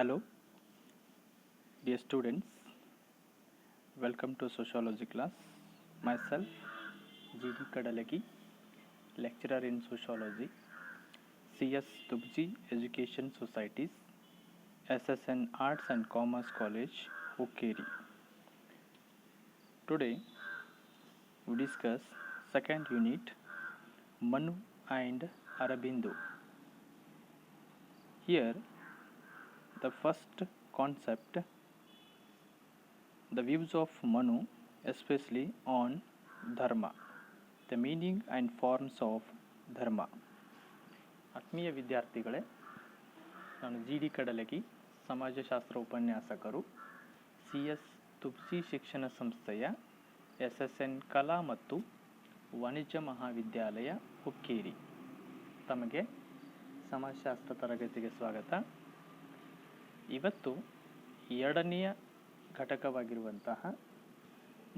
Hello dear students, welcome to sociology class. Myself G.D. Kadalaki, lecturer in sociology, C.S. Dubji Education Societies, SSN Arts and Commerce College, Okkeri. Today we discuss second unit, Manu and Aurobindo. Here the first concept the views of Manu especially on dharma the meaning and forms of dharma ಆತ್ಮೀಯ ವಿದ್ಯಾರ್ಥಿಗಳೇ ನಾನು G D ಕಡಲಗಿ ಸಮಾಜಶಾಸ್ತ್ರ ಉಪನ್ಯಾಸಕರು C S ತುಪ್ಸಿ ಶಿಕ್ಷಣ ಸಂಸ್ಥೆಯ S S N ಕಲಾ ಮತ್ತು ವಾಣಿಜ್ಯ ಮಹಾವಿದ್ಯಾಲಯ ಹುಕ್ಕೇರಿ ತಮಗೆ ಸಮಾಜಶಾಸ್ತ್ರ ತರಗತಿಗೆ ಸ್ವಾಗತ ಇವತ್ತು ಎರಡನೆಯ ಘಟಕವಾಗಿರುವಂತಹ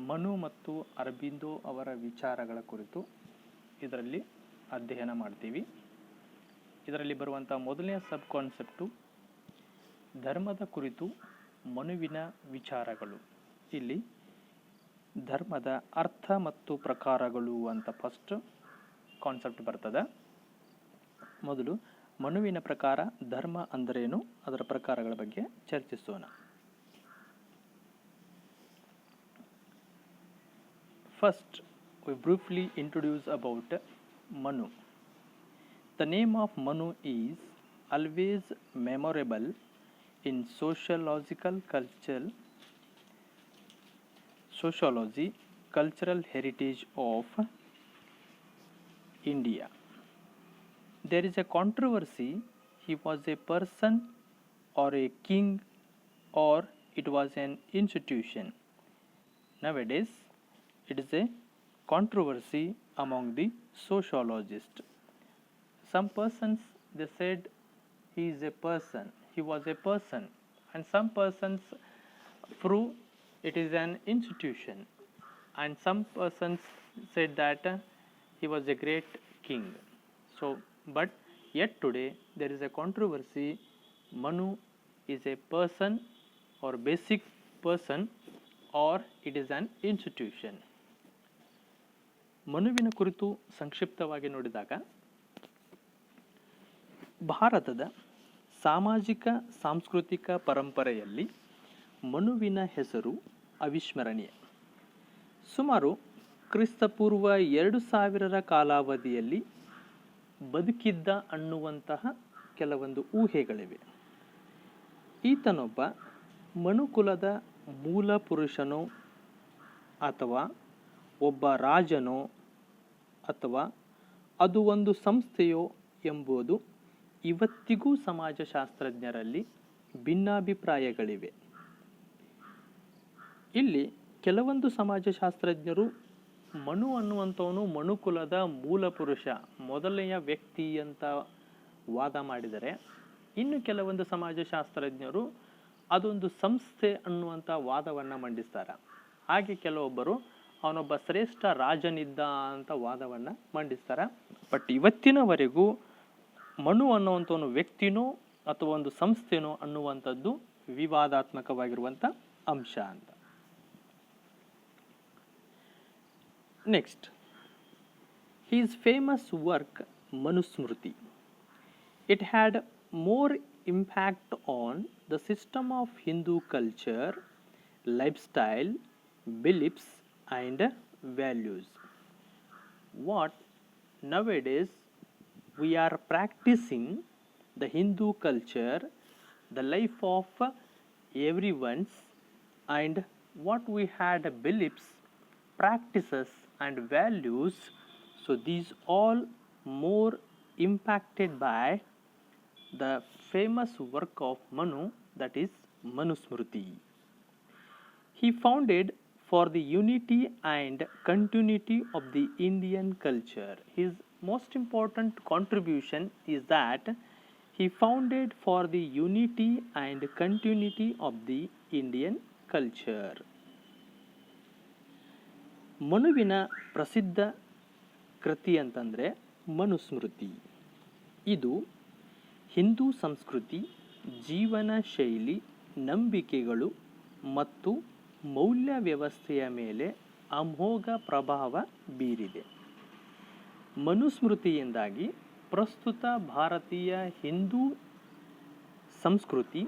ಮನು ಮತ್ತು ಅರಬಿಂದೋ ಅವರ ವಿಚಾರಗಳ ಕುರಿತು ಇದರಲ್ಲಿ ಅಧ್ಯಯನ ಮಾಡ್ತೀವಿ ಇದರಲ್ಲಿ ಬರುವಂಥ ಮೊದಲನೆಯ ಸಬ್ ಕಾನ್ಸೆಪ್ಟು ಧರ್ಮದ ಕುರಿತು ಮನುವಿನ ವಿಚಾರಗಳು ಇಲ್ಲಿ ಧರ್ಮದ ಅರ್ಥ ಮತ್ತು ಪ್ರಕಾರಗಳು ಅಂತ ಫಸ್ಟ್ ಕಾನ್ಸೆಪ್ಟ್ ಬರ್ತದೆ ಮೊದಲು ಮನುವಿನ ಪ್ರಕಾರ ಧರ್ಮ ಅಂದರೇನು ಅದರ ಪ್ರಕಾರಗಳ ಬಗ್ಗೆ ಚರ್ಚಿಸೋಣ first we briefly introduce about Manu the name of Manu is always memorable in sociological culture sociology cultural heritage of India there is a controversy he was a person or a king or it was an institution. Nowadays, it is a controversy among the sociologists. Some persons they said he is a person, he was a person, and some persons prove it is an institution, and some persons said that he was a great king. So, but at today there is a controversy Manu is a person or basic person or it is an institution ಮನುವಿನ ಕುರಿತು ಸಂಕ್ಷಿಪ್ತವಾಗಿ ನೋಡಿದಾಗ ಭಾರತದ ಸಾಮಾಜಿಕ ಸಾಂಸ್ಕೃತಿಕ ಪರಂಪರೆಯಲ್ಲಿ ಮನುವಿನ ಹೆಸರು ಅವಿಸ್ಮರಣೀಯ ಸುಮಾರು ಕ್ರಿಸ್ತಪೂರ್ವ ಎರಡು ಸಾವಿರರ ಕಾಲಾವಧಿಯಲ್ಲಿ ಬದುಕಿದ್ದ ಅನ್ನುವಂತಹ ಕೆಲವೊಂದು ಊಹೆಗಳಿವೆ ಈತನೊಬ್ಬ ಮನುಕುಲದ ಮೂಲ ಪುರುಷನೋ ಅಥವಾ ಒಬ್ಬ ರಾಜನೋ ಅಥವಾ ಅದು ಒಂದು ಸಂಸ್ಥೆಯೋ ಎಂಬುದು ಇವತ್ತಿಗೂ ಸಮಾಜಶಾಸ್ತ್ರಜ್ಞರಲ್ಲಿ ಭಿನ್ನಾಭಿಪ್ರಾಯಗಳಿವೆ ಇಲ್ಲಿ ಕೆಲವೊಂದು ಸಮಾಜಶಾಸ್ತ್ರಜ್ಞರು ಮನು ಅನ್ನುವಂಥವನು ಮನುಕುಲದ ಮೂಲ ಪುರುಷ ಮೊದಲನೆಯ ವ್ಯಕ್ತಿ ಅಂತ ವಾದ ಮಾಡಿದರೆ ಇನ್ನು ಕೆಲವೊಂದು ಸಮಾಜಶಾಸ್ತ್ರಜ್ಞರು ಅದೊಂದು ಸಂಸ್ಥೆ ಅನ್ನುವಂಥ ವಾದವನ್ನು ಮಂಡಿಸ್ತಾರೆ ಹಾಗೆ ಕೆಲವೊಬ್ಬರು ಅವನೊಬ್ಬ ಶ್ರೇಷ್ಠ ರಾಜನಿದ್ದ ಅಂತ ವಾದವನ್ನು ಮಂಡಿಸ್ತಾರೆ ಬಟ್ ಇವತ್ತಿನವರೆಗೂ ಮನು ಅನ್ನುವಂಥವನು ವ್ಯಕ್ತಿನೋ ಅಥವಾ ಒಂದು ಸಂಸ್ಥೆನೋ ಅನ್ನುವಂಥದ್ದು ವಿವಾದಾತ್ಮಕವಾಗಿರುವಂಥ ಅಂಶ ಅಂತ Next, his famous work Manusmriti. It had more impact on the system of Hindu culture, lifestyle, beliefs, and values. What nowadays we are practicing the Hindu culture, the life of everyone's, and what we had beliefs, practices, and values so these all more impacted by the famous work of Manu that is Manusmriti. He founded for the unity and continuity of the Indian culture. His most important contribution is that he founded for the unity and continuity of the Indian culture. ಮನುವಿನ ಪ್ರಸಿದ್ಧ ಕೃತಿ ಅಂತಂದರೆ ಮನುಸ್ಮೃತಿ ಇದು ಹಿಂದೂ ಸಂಸ್ಕೃತಿ ಜೀವನ ಶೈಲಿ ನಂಬಿಕೆಗಳು ಮತ್ತು ಮೌಲ್ಯ ವ್ಯವಸ್ಥೆಯ ಮೇಲೆ ಅಮೋಘ ಪ್ರಭಾವ ಬೀರಿದೆ ಮನುಸ್ಮೃತಿಯಿಂದಾಗಿ ಪ್ರಸ್ತುತ ಭಾರತೀಯ ಹಿಂದೂ ಸಂಸ್ಕೃತಿ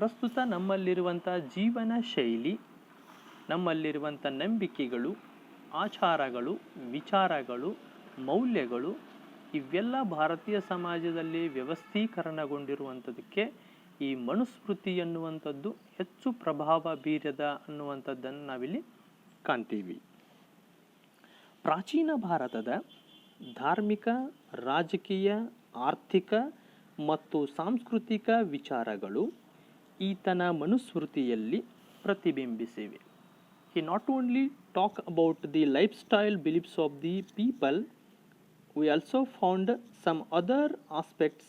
ಪ್ರಸ್ತುತ ನಮ್ಮಲ್ಲಿರುವಂಥ ಜೀವನ ಶೈಲಿ ನಮ್ಮಲ್ಲಿರುವಂಥ ನಂಬಿಕೆಗಳು ಆಚಾರಗಳು ವಿಚಾರಗಳು ಮೌಲ್ಯಗಳು ಇವೆಲ್ಲ ಭಾರತೀಯ ಸಮಾಜದಲ್ಲಿ ವ್ಯವಸ್ಥೀಕರಣಗೊಂಡಿರುವಂಥದಕ್ಕೆ ಈ ಮನುಸ್ಮೃತಿ ಎನ್ನುವಂಥದ್ದು ಹೆಚ್ಚು ಪ್ರಭಾವ ಬೀರದ ಅನ್ನುವಂಥದ್ದನ್ನು ನಾವಿಲ್ಲಿ ಕಾಣ್ತೀವಿ ಪ್ರಾಚೀನ ಭಾರತದ ಧಾರ್ಮಿಕ ರಾಜಕೀಯ ಆರ್ಥಿಕ ಮತ್ತು ಸಾಂಸ್ಕೃತಿಕ ವಿಚಾರಗಳು ಈತನ ಮನುಸ್ಮೃತಿಯಲ್ಲಿ ಪ್ರತಿಬಿಂಬಿಸಿವೆ he not only talk about the lifestyle beliefs of the people, we also found some other aspects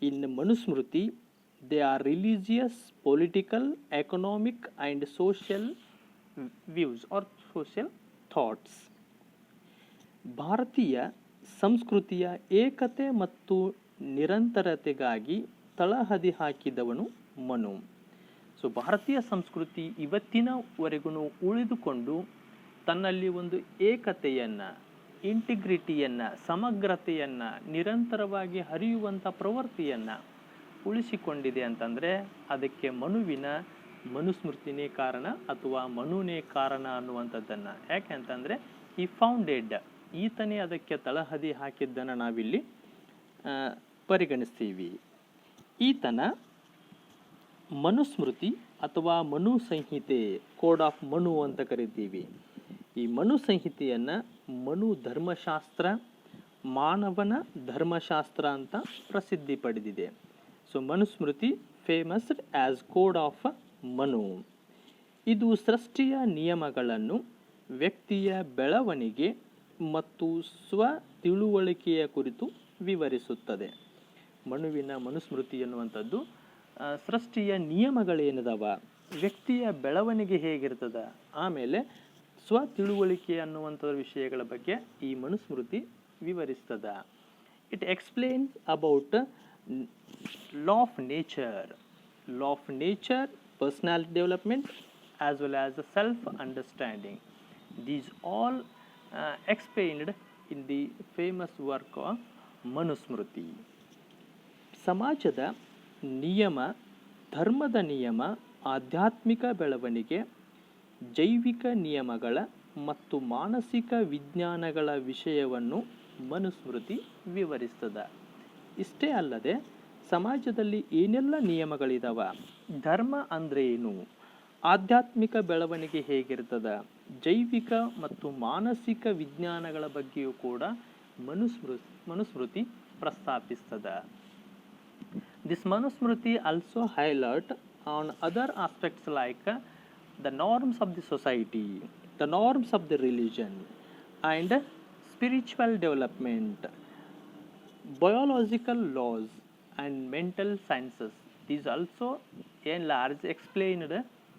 in Manusmriti. They are religious, political, economic, and social views or social thoughts ಭಾರತೀಯ ಸಂಸ್ಕೃತಿಯ ಏಕತೆ ಮತ್ತು ನಿರಂತರತೆಗಾಗಿ ತಳಹದಿ ಹಾಕಿದವನು ಮನು ಸೊ ಭಾರತೀಯ ಸಂಸ್ಕೃತಿ ಇವತ್ತಿನವರೆಗೂ ಉಳಿದುಕೊಂಡು ತನ್ನಲ್ಲಿ ಒಂದು ಏಕತೆಯನ್ನು ಇಂಟಿಗ್ರಿಟಿಯನ್ನು ಸಮಗ್ರತೆಯನ್ನು ನಿರಂತರವಾಗಿ ಹರಿಯುವಂಥ ಪ್ರವೃತ್ತಿಯನ್ನು ಉಳಿಸಿಕೊಂಡಿದೆ ಅಂತಂದರೆ ಅದಕ್ಕೆ ಮನುವಿನ ಮನುಸ್ಮೃತಿನೇ ಕಾರಣ ಅಥವಾ ಮನುನೇ ಕಾರಣ ಅನ್ನುವಂಥದ್ದನ್ನು ಯಾಕೆ ಅಂತಂದರೆ ಈ ಫೌಂಡೆಡ್ ಈತನೇ ಅದಕ್ಕೆ ತಳಹದಿ ಹಾಕಿದ್ದನ್ನು ನಾವಿಲ್ಲಿ ಪರಿಗಣಿಸ್ತೀವಿ ಈತನ ಮನುಸ್ಮೃತಿ ಅಥವಾ ಮನು ಸಂಹಿತೆ ಕೋಡ್ ಆಫ್ ಮನು ಅಂತ ಕರಿತೀವಿ ಈ ಮನು ಸಂಹಿತೆಯನ್ನು ಮನು ಧರ್ಮಶಾಸ್ತ್ರ ಮಾನವನ ಧರ್ಮಶಾಸ್ತ್ರ ಅಂತ ಪ್ರಸಿದ್ಧಿ ಪಡೆದಿದೆ so Manusmriti famoused as code of Manu ಇದು ಸೃಷ್ಟಿಯ ನಿಯಮಗಳನ್ನು ವ್ಯಕ್ತಿಯ ಬೆಳವಣಿಗೆ ಮತ್ತು ಸ್ವ ತಿಳುವಳಿಕೆಯ ಕುರಿತು ವಿವರಿಸುತ್ತದೆ ಮನುವಿನ ಮನುಸ್ಮೃತಿ ಎನ್ನುವಂಥದ್ದು ಸೃಷ್ಟಿಯ ನಿಯಮಗಳೇನದವ ವ್ಯಕ್ತಿಯ ಬೆಳವಣಿಗೆ ಹೇಗಿರ್ತದ ಆಮೇಲೆ ಸ್ವ ತಿಳುವಳಿಕೆ ಅನ್ನುವಂಥ ವಿಷಯಗಳ ಬಗ್ಗೆ ಈ ಮನುಸ್ಮೃತಿ ವಿವರಿಸ್ತದೆ it explains about law of nature law of nature personality development as well as a self understanding these all explained in the famous work of Manusmriti ಸಮಾಜದ ನಿಯಮ ಧರ್ಮದ ನಿಯಮ ಆಧ್ಯಾತ್ಮಿಕ ಬೆಳವಣಿಗೆ ಜೈವಿಕ ನಿಯಮಗಳ ಮತ್ತು ಮಾನಸಿಕ ವಿಜ್ಞಾನಗಳ ವಿಷಯವನ್ನು ಮನುಸ್ಮೃತಿ ವಿವರಿಸ್ತದೆ ಇಷ್ಟೇ ಅಲ್ಲದೆ ಸಮಾಜದಲ್ಲಿ ಏನೆಲ್ಲ ನಿಯಮಗಳಿದಾವ ಧರ್ಮ ಅಂದರೆ ಏನು ಆಧ್ಯಾತ್ಮಿಕ ಬೆಳವಣಿಗೆ ಹೇಗಿರ್ತದೆ ಜೈವಿಕ ಮತ್ತು ಮಾನಸಿಕ ವಿಜ್ಞಾನಗಳ ಬಗ್ಗೆಯೂ ಕೂಡ ಮನುಸ್ಮೃ Manusmriti ಪ್ರಸ್ತಾಪಿಸ್ತದೆ This Manusmriti also highlight on other aspects like the norms of the society, the norms of the religion, and spiritual development, biological laws, and mental sciences. These also in large explained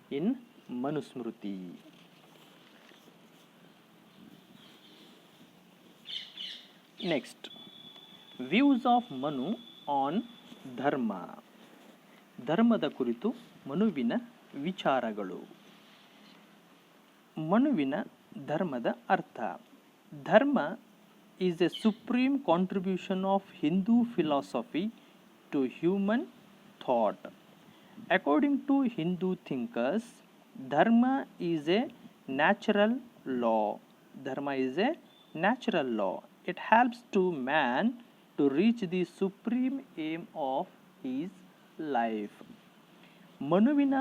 in Manusmriti. Next, views of Manu on ಧರ್ಮ ಧರ್ಮದ ಕುರಿತು ಮನುವಿನ ವಿಚಾರಗಳು ಮನುವಿನ ಧರ್ಮದ ಅರ್ಥ dharma is a supreme contribution of Hindu philosophy to human thought according to Hindu thinkers dharma is a natural law dharma is a natural law it helps to man to reach the supreme aim of is life ಮನುವಿನ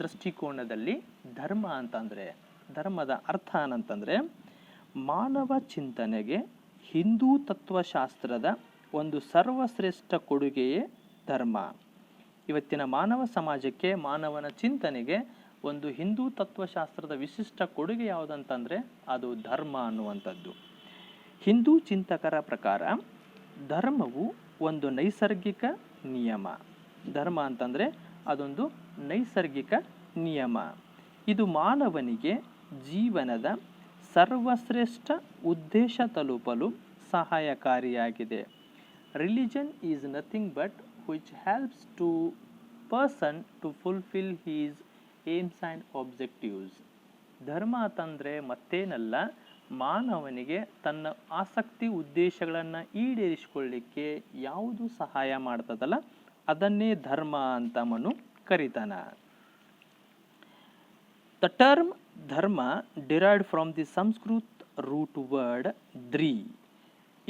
ದೃಷ್ಟಿಕೋನದಲ್ಲಿ ಧರ್ಮ ಅಂತಂದರೆ ಧರ್ಮದ ಅರ್ಥ ಏನಂತಂದರೆ ಮಾನವ ಚಿಂತನೆಗೆ ಹಿಂದೂ ತತ್ವಶಾಸ್ತ್ರದ ಒಂದು ಸರ್ವಶ್ರೇಷ್ಠ ಕೊಡುಗೆಯೇ ಧರ್ಮ ಇವತ್ತಿನ ಮಾನವ ಸಮಾಜಕ್ಕೆ ಮಾನವನ ಚಿಂತನೆಗೆ ಒಂದು ಹಿಂದೂ ತತ್ವಶಾಸ್ತ್ರದ ವಿಶಿಷ್ಟ ಕೊಡುಗೆ ಯಾವುದಂತಂದರೆ ಅದು ಧರ್ಮ ಅನ್ನುವಂಥದ್ದು ಹಿಂದೂ ಚಿಂತಕರ ಪ್ರಕಾರ ಧರ್ಮವು ಒಂದು ನೈಸರ್ಗಿಕ ನಿಯಮ ಧರ್ಮ ಅಂತಂದರೆ ಅದೊಂದು ನೈಸರ್ಗಿಕ ನಿಯಮ ಇದು ಮಾನವನಿಗೆ ಜೀವನದ ಸರ್ವಶ್ರೇಷ್ಠ ಉದ್ದೇಶ ತಲುಪಲು ಸಹಾಯಕಾರಿಯಾಗಿದೆ religion is nothing but which helps to person to fulfil his aims and objectives ಧರ್ಮ ಅಂತಂದರೆ ಮತ್ತೇನಲ್ಲ ಮಾನವನಿಗೆ ತನ್ನ ಆಸಕ್ತಿ ಉದ್ದೇಶಗಳನ್ನು ಈಡೇರಿಸಿಕೊಳ್ಳಿಕ್ಕೆ ಯಾವುದು ಸಹಾಯ ಮಾಡ್ತದಲ್ಲ ಅದನ್ನೇ ಧರ್ಮ ಅಂತ Manu ಕರಿತಾನ the term dharma derived from the Sanskrit root word dhri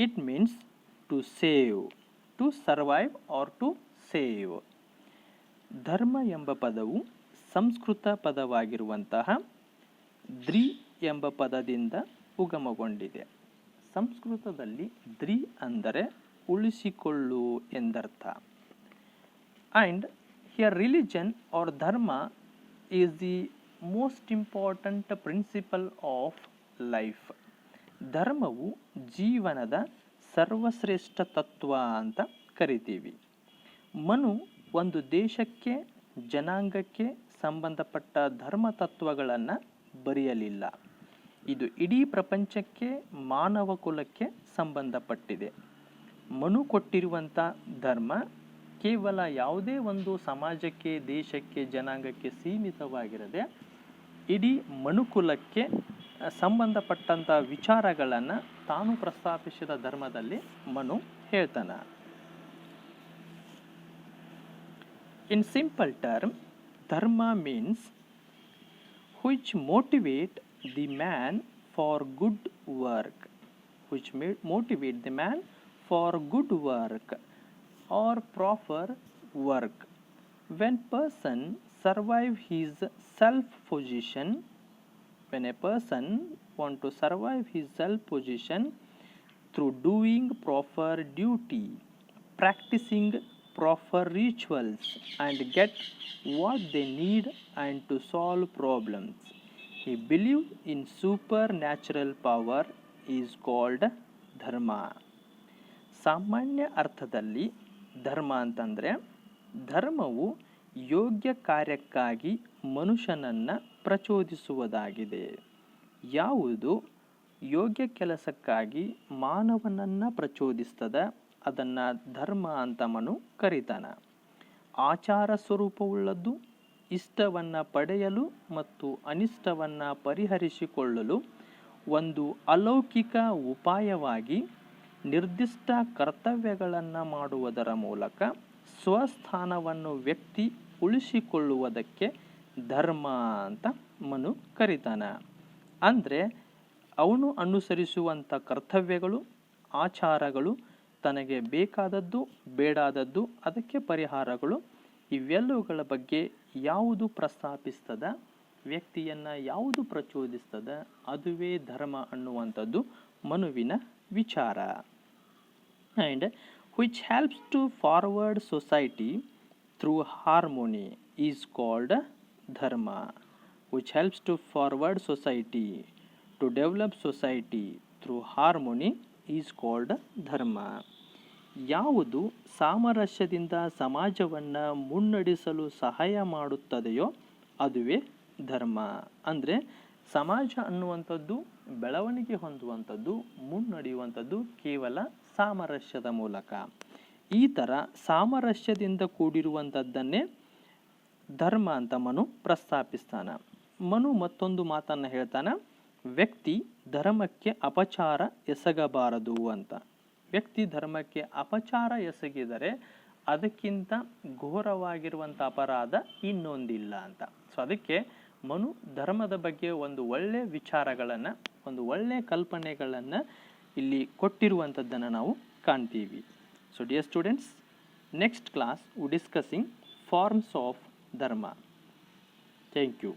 it means to save to survive or to save ಧರ್ಮ ಎಂಬ ಪದವು ಸಂಸ್ಕೃತ ಪದವಾಗಿರುವಂತಹ ದ್ರಿ ಎಂಬ ಪದದಿಂದ ಉಗಮಗೊಂಡಿದೆ ಸಂಸ್ಕೃತದಲ್ಲಿ ದ್ರಿ ಅಂದರೆ ಉಳಿಸಿಕೊಳ್ಳು ಎಂದರ್ಥ and here religion or dharma is the most important principle of life ಧರ್ಮವು ಜೀವನದ ಸರ್ವಶ್ರೇಷ್ಠ ತತ್ವ ಅಂತ ಕರಿತೀವಿ ಮನು ಒಂದು ದೇಶಕ್ಕೆ ಜನಾಂಗಕ್ಕೆ ಸಂಬಂಧಪಟ್ಟ ಧರ್ಮ ತತ್ವಗಳನ್ನು ಬರೆಯಲಿಲ್ಲ ಇದು ಇಡೀ ಪ್ರಪಂಚಕ್ಕೆ ಮಾನವ ಕುಲಕ್ಕೆ ಸಂಬಂಧಪಟ್ಟಿದೆ ಮನು ಕೊಟ್ಟಿರುವಂಥ ಧರ್ಮ ಕೇವಲ ಯಾವುದೇ ಒಂದು ಸಮಾಜಕ್ಕೆ ದೇಶಕ್ಕೆ ಜನಾಂಗಕ್ಕೆ ಸೀಮಿತವಾಗಿರದೆ ಇಡೀ ಮನುಕುಲಕ್ಕೆ ಸಂಬಂಧಪಟ್ಟಂಥ ವಿಚಾರಗಳನ್ನು ತಾನು ಪ್ರಸ್ತಾಪಿಸಿದ ಧರ್ಮದಲ್ಲಿ ಮನು ಹೇಳ್ತಾನೆ in simple term dharma means which motivate the man for good work which may motivate the man for good work or proper work when person survive his self position when a person want to survive his self position through doing proper duty practicing proper rituals and get what they need and to solve problems she in supernatural power is called dharma ಸಾಮಾನ್ಯ ಅರ್ಥದಲ್ಲಿ ಧರ್ಮ ಅಂತಂದರೆ ಧರ್ಮವು ಯೋಗ್ಯ ಕಾರ್ಯಕ್ಕಾಗಿ ಮನುಷ್ಯನನ್ನು ಪ್ರಚೋದಿಸುವುದಾಗಿದೆ ಯಾವುದು ಯೋಗ್ಯ ಕೆಲಸಕ್ಕಾಗಿ ಮಾನವನನ್ನು ಪ್ರಚೋದಿಸ್ತದ ಅದನ್ನು ಧರ್ಮ ಅಂತ ಮನು ಕರಿತಾನ ಆಚಾರ ಸ್ವರೂಪವುಳ್ಳದ್ದು ಇಷ್ಟವನ್ನು ಪಡೆಯಲು ಮತ್ತು ಅನಿಷ್ಟವನ್ನು ಪರಿಹರಿಸಿಕೊಳ್ಳಲು ಒಂದು ಅಲೌಕಿಕ ಉಪಾಯವಾಗಿ ನಿರ್ದಿಷ್ಟ ಕರ್ತವ್ಯಗಳನ್ನು ಮಾಡುವುದರ ಮೂಲಕ ಸ್ವಸ್ಥಾನವನ್ನು ವ್ಯಕ್ತಿ ಉಳಿಸಿಕೊಳ್ಳುವುದಕ್ಕೆ ಧರ್ಮ ಅಂತ ಮನು ಕರಿತಾನೆ ಅಂದರೆ ಅವನು ಅನುಸರಿಸುವಂಥ ಕರ್ತವ್ಯಗಳು ಆಚಾರಗಳು ತನಗೆ ಬೇಕಾದದ್ದು ಬೇಡಾದದ್ದು ಅದಕ್ಕೆ ಪರಿಹಾರಗಳು ಇವೆಲ್ಲವುಗಳ ಬಗ್ಗೆ ಯಾವುದು ಪ್ರಸ್ತಾಪಿಸ್ತದ ವ್ಯಕ್ತಿಯನ್ನು ಯಾವುದು ಪ್ರಚೋದಿಸ್ತದ ಅದುವೇ ಧರ್ಮ ಅನ್ನುವಂಥದ್ದು ಮನುವಿನ ವಿಚಾರ and which helps to forward society through harmony is called dharma which helps to forward society to develop society through harmony is called dharma ಯಾವುದು ಸಾಮರಸ್ಯದಿಂದ ಸಮಾಜವನ್ನು ಮುನ್ನಡೆಸಲು ಸಹಾಯ ಮಾಡುತ್ತದೆಯೋ ಅದುವೇ ಧರ್ಮ ಅಂದರೆ ಸಮಾಜ ಅನ್ನುವಂಥದ್ದು ಬೆಳವಣಿಗೆ ಹೊಂದುವಂಥದ್ದು ಮುನ್ನಡೆಯುವಂಥದ್ದು ಕೇವಲ ಸಾಮರಸ್ಯದ ಮೂಲಕ ಈ ಥರ ಸಾಮರಸ್ಯದಿಂದ ಕೂಡಿರುವಂಥದ್ದನ್ನೇ ಧರ್ಮ ಅಂತ ಮನು ಪ್ರಸ್ತಾಪಿಸ್ತಾನೆ ಮನು ಮತ್ತೊಂದು ಮಾತನ್ನು ಹೇಳ್ತಾನೆ ವ್ಯಕ್ತಿ ಧರ್ಮಕ್ಕೆ ಅಪಚಾರ ಎಸಗಬಾರದು ಅಂತ ವ್ಯಕ್ತಿ ಧರ್ಮಕ್ಕೆ ಅಪಚಾರ ಎಸಗಿದರೆ ಅದಕ್ಕಿಂತ ಘೋರವಾಗಿರುವಂಥ ಅಪರಾಧ ಇನ್ನೊಂದಿಲ್ಲ ಅಂತ ಸೊ ಅದಕ್ಕೆ ಮನು ಧರ್ಮದ ಬಗ್ಗೆ ಒಂದು ಒಳ್ಳೆಯ ವಿಚಾರಗಳನ್ನು ಒಂದು ಒಳ್ಳೆಯ ಕಲ್ಪನೆಗಳನ್ನು ಇಲ್ಲಿ ಕೊಟ್ಟಿರುವಂಥದ್ದನ್ನು ನಾವು ಕಾಣ್ತೀವಿ so dear students next class we discussing forms of dharma thank you